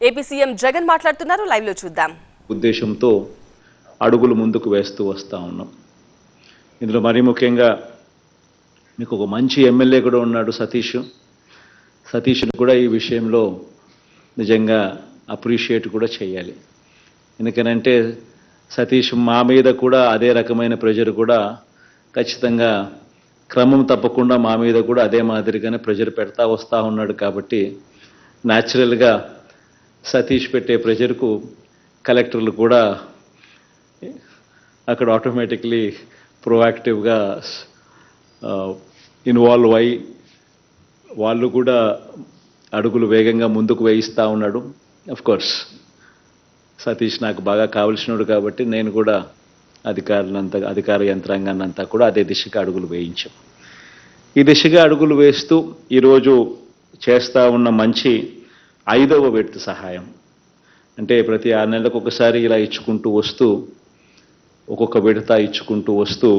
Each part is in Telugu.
ఏపీ సీఎం జగన్ మాట్లాడుతున్నారు. లైవ్లో చూద్దాం. ఉద్దేశంతో అడుగులు ముందుకు వేస్తూ వస్తూ ఉన్నాం. ఇందులో మరీ ముఖ్యంగా మీకు ఒక మంచి ఎమ్మెల్యే కూడా ఉన్నాడు సతీష్. సతీష్ను కూడా ఈ విషయంలో నిజంగా అప్రిషియేట్ కూడా చేయాలి. ఎందుకనంటే సతీష్ మా మీద కూడా అదే రకమైన ప్రెజర్ కూడా ఖచ్చితంగా క్రమం తప్పకుండా మా మీద కూడా అదే మాదిరిగానే ప్రెజర్ పెడతా వస్తూ ఉన్నాడు కాబట్టి న్యాచురల్గా సతీష్ పెట్టే ప్రెషర్కు కలెక్టర్లు కూడా అక్కడ ఆటోమేటిక్లీ ప్రోయాక్టివ్గా ఇన్వాల్వ్ అయి వాళ్ళు కూడా అడుగులు వేగంగా ముందుకు వేయిస్తూ ఉన్నాడు. కోర్స్ సతీష్ నాకు బాగా కావలసినాడు కాబట్టి నేను కూడా అధికారులంతా అధికార యంత్రాంగాన్ని అంతా కూడా అదే దిశగా అడుగులు వేయించాం. ఈ దిశగా అడుగులు వేస్తూ ఈరోజు చేస్తూ ఉన్న మంచి ఐదవ విడత సహాయం. అంటే ప్రతి ఆరు నెలలకు ఒకసారి ఇలా ఇచ్చుకుంటూ వస్తూ ఒక్కొక్క విడత ఇచ్చుకుంటూ వస్తూ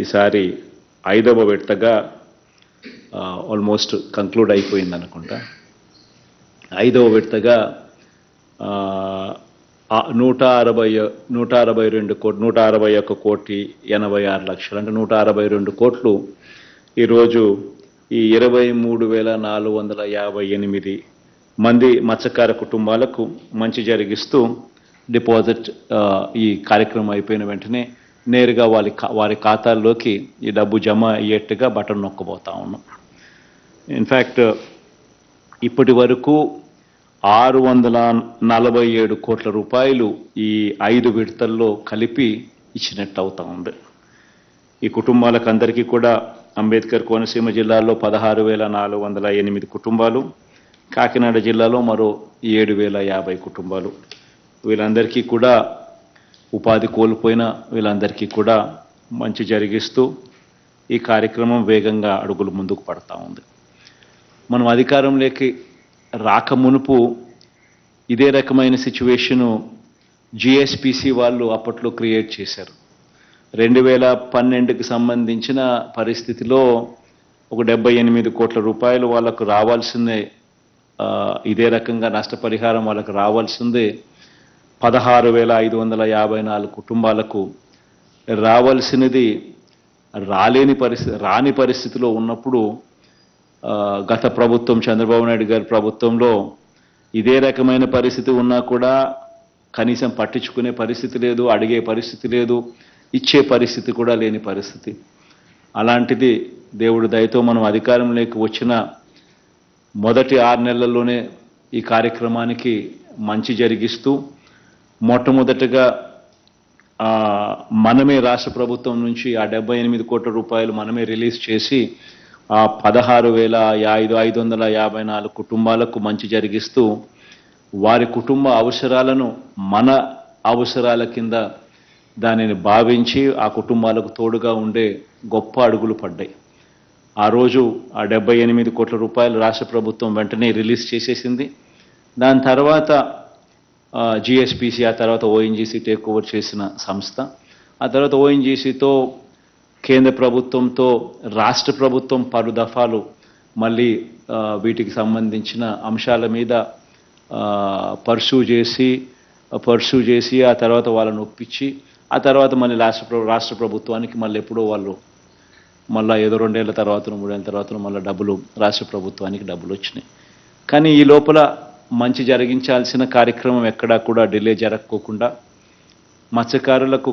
ఈసారి ఐదవ విడతగా ఆల్మోస్ట్ కంక్లూడ్ అయిపోయింది అనుకుంటా. ఐదవ విడతగా నూట అరవై నూట అరవై రెండు కోట్ నూట అరవై ఒక్క కోటి ఎనభై ఆరు లక్షలు అంటే నూట అరవై రెండు కోట్లు. ఈరోజు ఈ ఇరవై మూడు వేల నాలుగు వందల యాభై ఎనిమిది మంది మత్స్యకార కుటుంబాలకు మంచి జరిగిస్తూ డిపాజిట్ ఈ కార్యక్రమం అయిపోయిన వెంటనే నేరుగా వారి వారి ఖాతాల్లోకి ఈ డబ్బు జమ అయ్యేట్టుగా బటన్ నొక్కబోతా ఉన్నాం. ఇన్ఫ్యాక్ట్ ఇప్పటి వరకు ఆరు వందల నలభై ఏడు కోట్ల రూపాయలు ఈ ఐదు విడతల్లో కలిపి ఇచ్చినట్టు అవుతా ఉంది. ఈ కుటుంబాలకు అందరికీ కూడా అంబేద్కర్ కోనసీమ జిల్లాలో పదహారు వేల నాలుగు వందల ఎనిమిది కుటుంబాలు కాకినాడ జిల్లాలో మరో ఏడు వేల యాభై కుటుంబాలు. వీళ్ళందరికీ కూడా ఉపాధి కోల్పోయిన వీళ్ళందరికీ కూడా మంచి జరిగిస్తూ ఈ కార్యక్రమం వేగంగా అడుగులు ముందుకు పడతా ఉంది. మనం అధికారంలోకి రాక మునుపు ఇదే రకమైన సిచ్యువేషను జిఎస్పిసి వాళ్ళు అప్పట్లో క్రియేట్ చేశారు. రెండు వేల పన్నెండుకి సంబంధించిన పరిస్థితిలో ఒక డెబ్బై ఎనిమిది కోట్ల రూపాయలు వాళ్ళకు రావాల్సిందే ఇదే రకంగా నష్టపరిహారం వాళ్ళకు రావాల్సిందే. పదహారు వేల ఐదు వందల యాభై నాలుగు కుటుంబాలకు రావాల్సినది రాలేని పరిస్థితి రాని పరిస్థితిలో ఉన్నప్పుడు గత ప్రభుత్వం చంద్రబాబు నాయుడు గారి ప్రభుత్వంలో ఇదే రకమైన పరిస్థితి ఉన్నా కూడా కనీసం పట్టించుకునే పరిస్థితి లేదు అడిగే పరిస్థితి లేదు ఇచ్చే పరిస్థితి కూడా లేని పరిస్థితి. అలాంటిది దేవుడి దయతో మనం అధికారంలోకి వచ్చిన మొదటి ఆరు నెలల్లోనే ఈ కార్యక్రమానికి మంచి జరిగిస్తూ మొట్టమొదటగా మనమే రాష్ట్ర ప్రభుత్వం నుంచి ఆ డెబ్బై ఎనిమిది కోట్ల రూపాయలు మనమే రిలీజ్ చేసి ఆ పదహారు వేల ఐదు ఐదు వందల యాభై నాలుగు కుటుంబాలకు మంచి జరిగిస్తూ వారి కుటుంబ అవసరాలను మన అవసరాల కింద దానిని భావించి ఆ కుటుంబాలకు తోడుగా ఉండే గొప్ప అడుగులు పడ్డాయి. ఆ రోజు ఆ డెబ్బై ఎనిమిది కోట్ల రూపాయలు రాష్ట్ర ప్రభుత్వం వెంటనే రిలీజ్ చేసేసింది. దాని తర్వాత జిఎస్పిసి ఆ తర్వాత ఓఎన్జీసీ టేక్ ఓవర్ చేసిన సంస్థ. ఆ తర్వాత ఓఎన్జీసీతో కేంద్ర ప్రభుత్వంతో రాష్ట్ర ప్రభుత్వం పలు దఫాలు మళ్ళీ వీటికి సంబంధించిన అంశాల మీద పర్సూ చేసి పర్సూ చేసి ఆ తర్వాత వాళ్ళని ఒప్పించి ఆ తర్వాత మళ్ళీ రాష్ట్ర రాష్ట్ర ప్రభుత్వానికి మళ్ళీ ఎప్పుడో వాళ్ళు మళ్ళీ ఏదో రెండేళ్ళ తర్వాత మూడేళ్ళ తర్వాత మళ్ళీ డబ్బులు రాష్ట్ర ప్రభుత్వానికి డబ్బులు వచ్చినాయి. కానీ ఈ లోపల మంచి జరిగించాల్సిన కార్యక్రమం ఎక్కడా కూడా డిలే జరగకోకుండా మత్స్యకారులకు